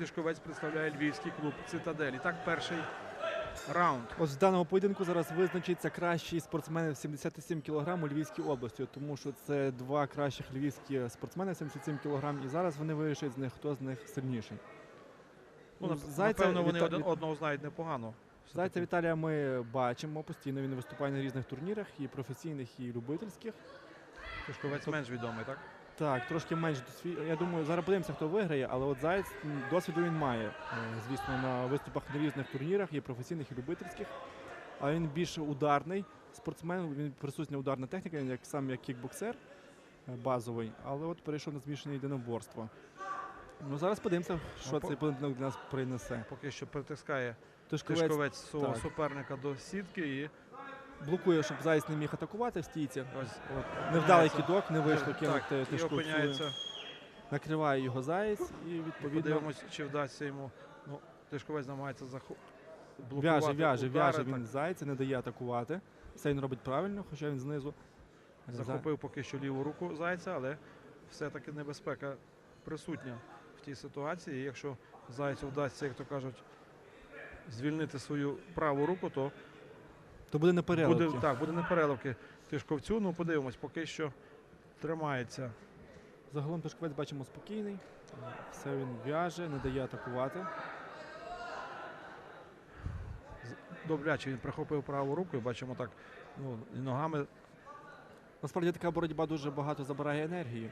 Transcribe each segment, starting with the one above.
Юрій Тишковець представляє львівський клуб Цитадель. І так, перший раунд. Ось в даному поєдинку зараз визначиться кращий спортсмен в 77 кг у Львівській області, тому що це два кращих львівські спортсмени 77 кг, і зараз вони вирішать з них, хто з них сильніший. Ну, Ну, Зайця напевно, вони Віта- один одного знають непогано. Зайця Віталія ми бачимо постійно. Він виступає на різних турнірах, і професійних, і любительських. Тишковець менш відомий, так? Так, трошки менш досвід... Я думаю, зараз подивимося, хто виграє, але от Заєць досвіду він має. е, Звісно, на виступах на різних турнірах, і професійних, і любительських. А він більш ударний спортсмен, він присутня ударна техніка, він як сам як кікбоксер е, базовий, але от перейшов на змішане єдиноборство. Ну зараз подивимося, що Ну, по- цей поєдинок для нас принесе. Поки що притискає Тишковець Тишковець суперника до сітки і блокує, щоб Заєць не міг атакувати в стійці. ось от Невдалий кідок, не вийшло Так, кинути і опиняється. Накриває його Заєць і відповідно Подивимось, чи вдасться йому. Ну, Тишковець намагається блокувати В'яже, в'яже, удари, в'яже так. він зайця, не дає атакувати. Все він робить правильно, хоча він знизу. Захопив поки що ліву руку зайця, але все-таки небезпека присутня в тій ситуації. І Якщо зайцю вдасться, як то кажуть, звільнити свою праву руку, то То буде не переливки. буде, так, буде не переливки тишковцю. Ну, подивимось, поки що тримається. Загалом Тишковець бачимо спокійний. Все він в'яже, не дає атакувати. Добряче він прихопив праву руку і бачимо так, ну, і ногами. Насправді така боротьба дуже багато забирає енергії.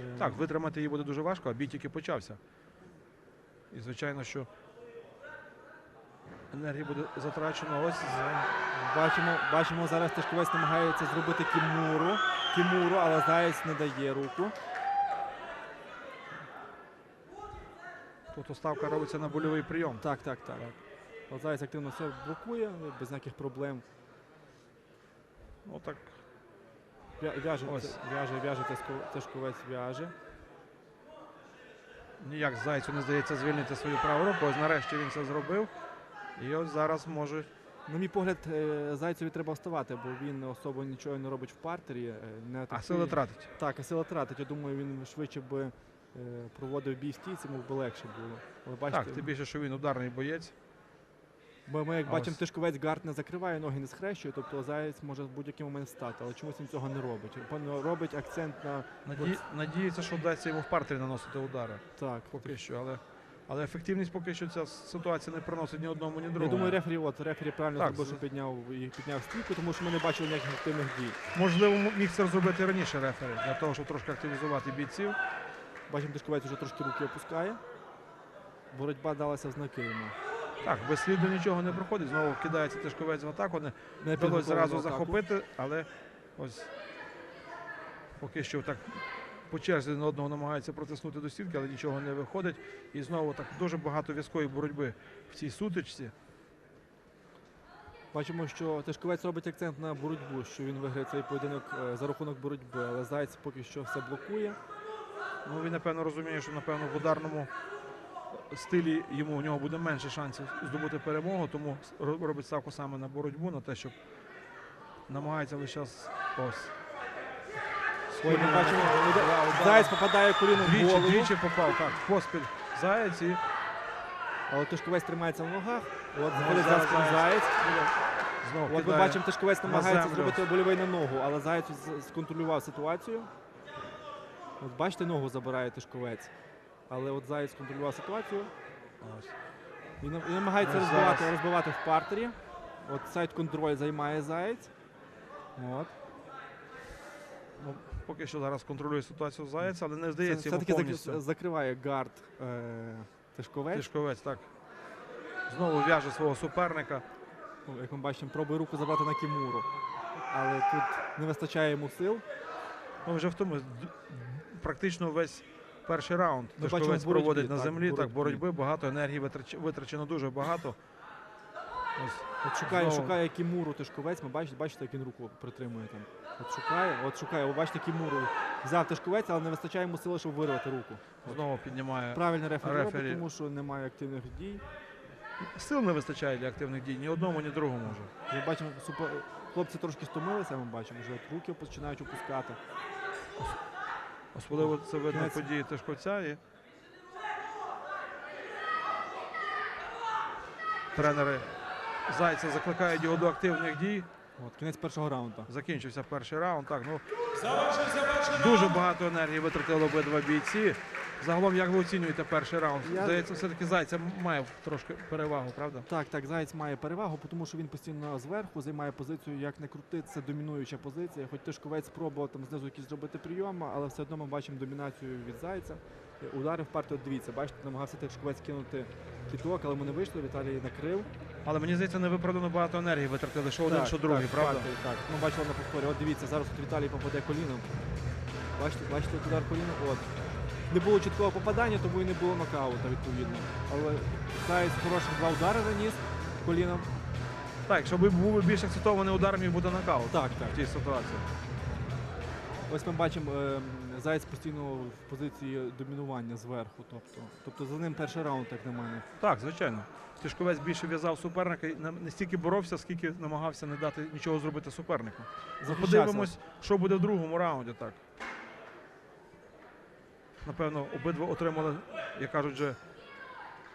Е, Так, витримати її буде дуже важко, а бій тільки почався. І звичайно, що енергії буде затрачено ось. Бачимо, бачимо, зараз Тишковець намагається зробити кімуру. Кімуру, але Заєць не дає руку. Тут ставка робиться на больовий прийом. Так, так, так. От Заєць активно все блокує, без ніяких проблем. Ну так, В'яже, Ось. в'яже, в'яже Тишковець в'яже. ніяк зайцю не здається звільнити свою праву руку. Ось нарешті він це зробив. І ось зараз може. На мій погляд, е, Зайцеві треба вставати, бо він особо нічого не робить в партері. е, Не А атакує. сили тратить. Так, а сила тратить. Я думаю, він швидше би е, проводив бій стійці, йому б легше було. Але бачите, Так, тим більше, що він ударний боєць. бо ми як А бачимо, ось- тишковець гард не закриває, ноги не схрещує, тобто Заєць може в будь-який момент встати, але чомусь він цього не робить. Він робить акцент на Наді... Надіється, що вдасться йому в партері наносити удари. так. Поки що, але. Але ефективність поки що ця ситуація не приносить ні одному, ні другому. Я думаю, рефері, от рефері правильно Так, зробив, що підняв і підняв стійку, тому що ми не бачили ніяких активних дій. Можливо, міг це зробити раніше рефері, для того, щоб трошки активізувати бійців. Бачимо, Тишковець вже трошки руки опускає. Боротьба далася в знаки йому. Так, без сліду нічого не проходить. Знову кидається тишковець в атаку. Не Не вдалося зразу атаку. захопити, але ось поки що так по черзі один одного намагається протиснути до стінки, але нічого не виходить. І знову так дуже багато в'язкої боротьби в цій сутичці. Бачимо, що Тишковець робить акцент на боротьбу, що він виграє цей поєдинок е, за рахунок боротьби, але Зайць поки що все блокує. Ну він напевно розуміє, що напевно в ударному стилі йому у нього буде менше шансів здобути перемогу, тому робить ставку саме на боротьбу, на те, щоб намагається весь час ось. Ой, ми бачимо. Заяць попадає коліном в голову, двічі попав так. Поспіль заєць і але Тишковець тримається в ногах. От Ну, заходить зараз за спину Заєць. Заєць. знову От ми бачимо, Тишковець намагається зробити больовий на ногу, але Заєць сконтролював ситуацію. От бачите, ногу забирає Тишковець. Але от Заєць контролював ситуацію і, намагається Ну, розбивати, розбивати в партері. От сайт контроль займає Заєць. От. Поки що зараз контролює ситуацію заєць, але не здається йому повністю. закриває гард е, Тишковець. Тишковець так. Знову в'яже свого суперника. Ну, Як ми бачимо, пробує руку забрати на Кімуру. Але тут не вистачає йому сил. Ну вже в тому практично весь перший раунд Ми бачимо Тишковець боротьбі, проводить на так, землі. Так, боротьбі. боротьби багато, енергії витрач- витрачено дуже багато. Ось От шукає, Знову. шукає Кімуру Тишковець. Ми бачите, бачите, як він руку притримує там. От шукає, от шукає. Ви бачите Кімуру. Взяв Тишковець, але не вистачає йому сили, щоб вирвати руку. Знову піднімає. Правильно рефері, робить, Рефері. тому що немає активних дій. Сил не вистачає для активних дій ні одному, ні другому вже. Ми бачимо, супер... хлопці трошки стомилися, ми бачимо, вже от руки починають опускати. Особливо це видно Кінець. події Тишковця. І тренери Зайця закликають його до активних дій. От, кінець першого раунду. Закінчився перший раунд. Так, ну Завершився перший дуже раунд. багато енергії витратили обидва бійці. Загалом, як ви оцінюєте перший раунд? Я- Здається, все-таки Зайця має трошки перевагу, правда? Так, так, Заєць має перевагу, тому що він постійно зверху займає позицію, як не крути, це домінуюча позиція. Хоч Тишковець спробував там знизу якісь зробити прийоми, але все одно ми бачимо домінацію від Зайця. Е, Удари в партію, дивіться, бачите, намагався Тишковець кинути кіток, але йому не вийшло, Віталій накрив. Але мені здається, невиправдано багато енергії витратили, що один, що другий, так, правда? Так, так. Ну, бачили на повторі. От дивіться, зараз от Віталій попаде коліном. Бачите, бачите, от удар коліном. От. Не було чіткого попадання, тому і не було нокаута, відповідно. Але Заєць хороших два удари наніс коліном. Так, якщо б був більш акцентований удар, міг бути нокаут Так, так. в тій ситуації. Ось ми бачимо, Заєць постійно в позиції домінування зверху. Тобто, тобто за ним перший раунд, як на мене. Так, звичайно. Тишковець більше в'язав суперника і не стільки боровся, скільки намагався не дати нічого зробити супернику. Подивимось, що буде в другому раунді. Так. Напевно, обидва отримали, як кажуть, вже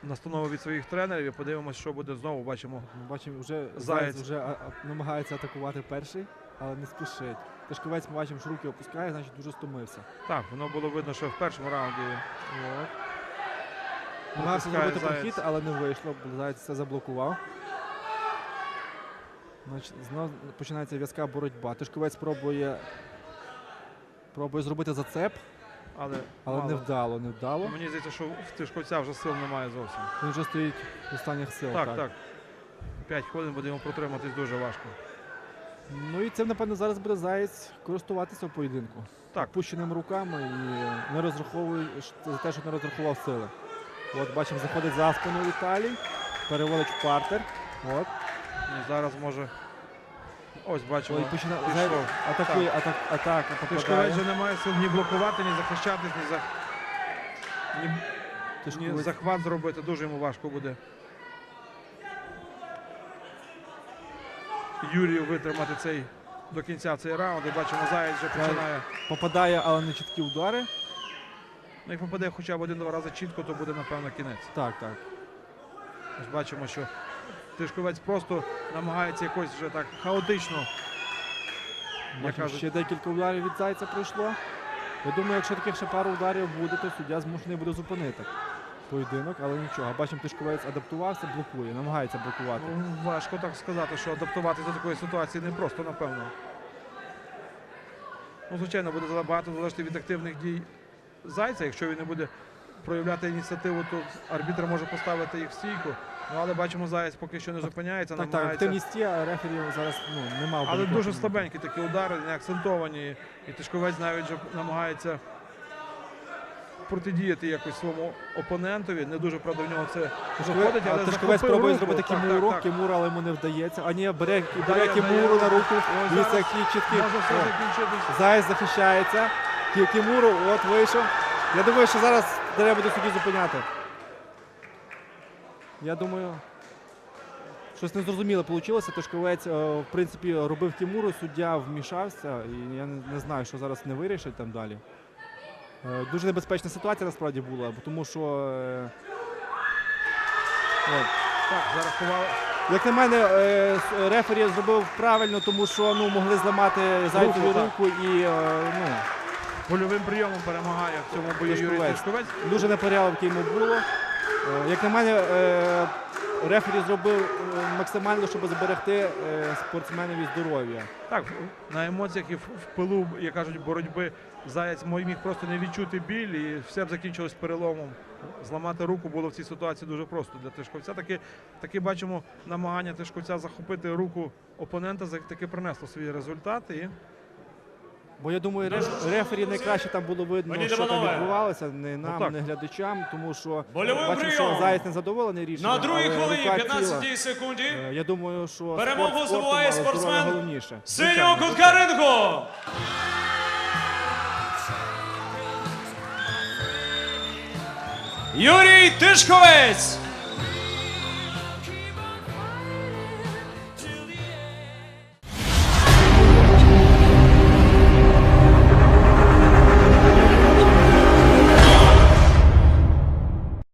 настанови від своїх тренерів. І подивимось, що буде знову. Бачимо. Бачимо, вже. Заєць вже намагається атакувати перший, але не спішить. Тишковець ми бачимо, що руки опускає, значить дуже стомився. Так, воно було видно, що в першому раунді. От. Намагався Натискає зробити прохід, але не вийшло, бо це заблокував. Значить, знов починається в'язка боротьба. Тишковець пробує, пробує зробити зацеп, Але, але мало. не вдало, не вдало. Мені здається, що в Тишковця вже сил немає зовсім. Він вже стоїть в останніх сил. Так, так. П'ять хвилин буде йому протриматись дуже важко. Ну і цим, напевно, зараз буде Заєць користуватися в поєдинку. Так. Пущеними руками і не розраховує за те, що не розрахував сили. От бачимо, заходить за спину Віталій, переводить в партер. От. І зараз може. Ось бачимо. Ой, почина... пішов. Атакує, атак, атака, Тишковець вже не має сил ні блокувати, ні захищатись, ні, за... ні... ні захват зробити. Дуже йому важко буде. Юрію витримати цей до кінця цей раунд. І бачимо, Заєць вже починає. попадає, але не чіткі удари. Ну, як попаде хоча б один-два рази чітко, то буде, напевно, кінець. Так, так. Ось бачимо, що Тишковець просто намагається якось вже так хаотично. Бачимо, ще декілька ударів від Зайця пройшло. Я думаю, якщо таких ще пару ударів буде, то суддя змушений буде зупинити поєдинок, але нічого. Бачимо, Тишковець адаптувався, блокує, намагається блокувати. Ну, важко так сказати, що адаптуватися до такої ситуації не просто, напевно. Ну, звичайно, буде багато залежати від активних дій Зайця. Якщо він не буде проявляти ініціативу, то арбітр може поставити їх в стійку. Ну, але бачимо, Заєць поки що не зупиняється, Так, так, активність є, а рефері зараз ну, не мав. Але дуже слабенькі такі удари, не акцентовані. І Тишковець навіть вже намагається протидіяти якось своєму опонентові. Не дуже правда в нього це виходить, але Тишковець захопив пробує руку. зробити Кімуру, так, так. Кімура, але йому не вдається. А ні, бере, бере Кімуру на руку. Дивіться, які чіткі. Заєць захищається. Кі- Кімуру, от вийшов. Я думаю, що зараз треба буде судді зупиняти. Я думаю, щось незрозуміле вийшло. Тишковець, е, в принципі, робив Кімуру, суддя вмішався, і я не знаю, що зараз не вирішить там далі. Е, Дуже небезпечна ситуація насправді була, тому що. е, От. Так, зарахували. Як на мене, е, рефері зробив правильно, тому що ну, могли зламати зайцеву Руку, і ну, Польовим прийомом перемагає в цьому бою Юрій Тишковець. Тишковець. дуже непорядок йому було. Е, Як на мене, е, рефері зробив е, максимально, щоб зберегти е, спортсменові здоров'я. Так, на емоціях і в пилу, як кажуть, боротьби Заяць міг просто не відчути біль і все б закінчилось переломом. Зламати руку було в цій ситуації дуже просто для Тишковця. Таки, таки бачимо намагання Тишковця захопити руку опонента, таки принесло свої результати. І Бо я думаю, реф- рефері найкраще там було видно, що там відбувалося, не нам, так. не глядачам, тому що бачимо, що. Заєць не задоволений рішенням. На другій хвилині, 15 ціла. секунді. Е, Я думаю, що Перемогу спорт здобуває спортсмен головніше. Синього кутка рингу. Юрій Тишковець.